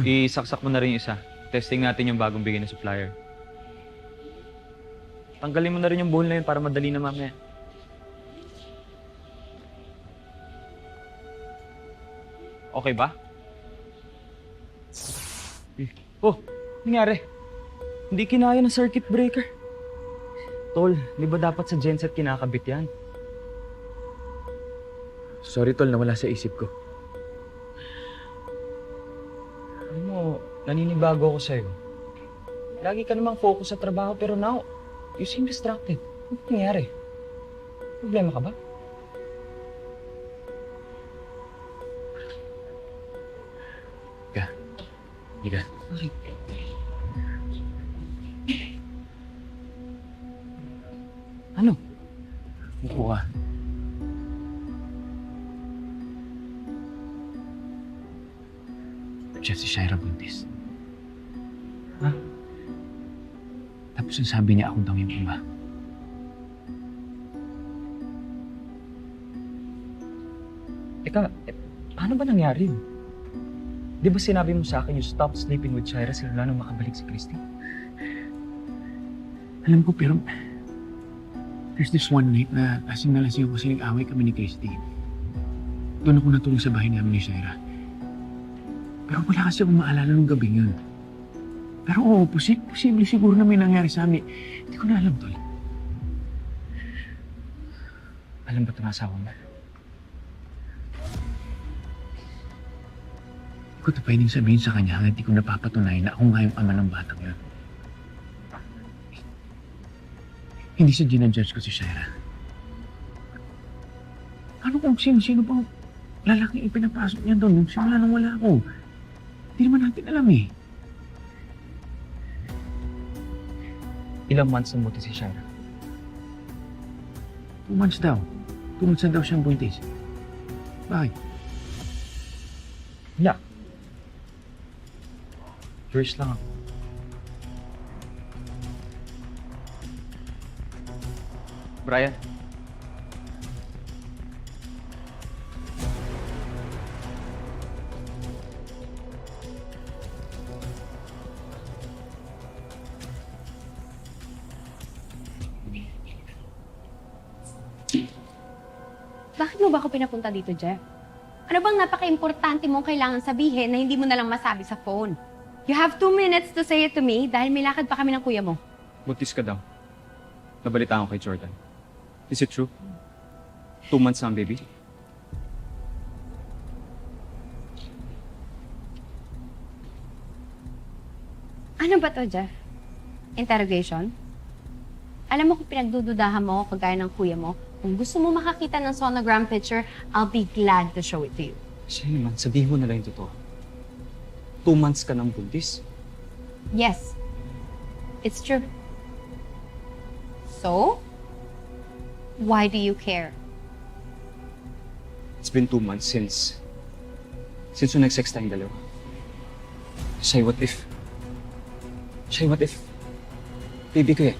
isaksak mo na rin yung isa. Testing natin yung bagong bigay ng supplier. Tanggalin mo na rin yung buhol na yun para madali na mamaya. Okay ba? Oh, nangyari? Hindi kinaya ng circuit breaker. Tol, di ba dapat sa genset kinakabit yan? Sorry tol, nawala sa isip ko. Naninibago ako sa'yo. Lagi ka namang focus sa trabaho pero now, you seem distracted. Ano nangyari? Problema ka ba? Higa. Okay. Ano? Upo ka. Chef, si Shaira buntis. Ha? Tapos sabi niya akong daw yung iba. Teka, eh, paano ba nangyari yun? Di ba sinabi mo sa akin you stop sleeping with Shira simula nung makabalik si Christy? Alam ko pero there's this one night na lasing na lasing ako kasi nag-away kami ni Christy. Doon ako natulog sa bahay namin ni Shaira. Pero wala kasi akong maalala nung gabing yun. Pero oo, posi- posible siguro na may nangyari sa amin. Hindi ko na alam, Tol. Alam ba ito asawa mo? Hindi ko ito pwedeng sabihin sa kanya hanggang di ko napapatunayan na ako nga yung ama ng batang yun. Hindi sa ginajudge ko si Shaira. Ano kung sino-sino pang lalaking ipinapasok niya doon nung simula nang wala ako? Hindi naman natin alam eh. Ilang months na muti si Shira? Two months daw. Two months na daw siyang buntis. Bakit? Wala. Curious lang ako. Brian? Bakit mo ba ako pinapunta dito, Jeff? Ano bang napaka-importante mong kailangan sabihin na hindi mo nalang masabi sa phone? You have two minutes to say it to me dahil may lakad pa kami ng kuya mo. Buntis ka daw. Nabalitaan ko kay Jordan. Is it true? Two months na ang baby? Ano ba to, Jeff? Interrogation? Alam mo kung pinagdududahan mo ako kagaya ng kuya mo, kung gusto mo makakita ng sonogram picture, I'll be glad to show it to you. Siya naman, sabihin mo na lang yung totoo. Two months ka ng buntis? Yes, it's true. So? Why do you care? It's been two months since... Since yung nag-sex tayong dalawa. Shay, what if... Shay, what if... Baby ko eh.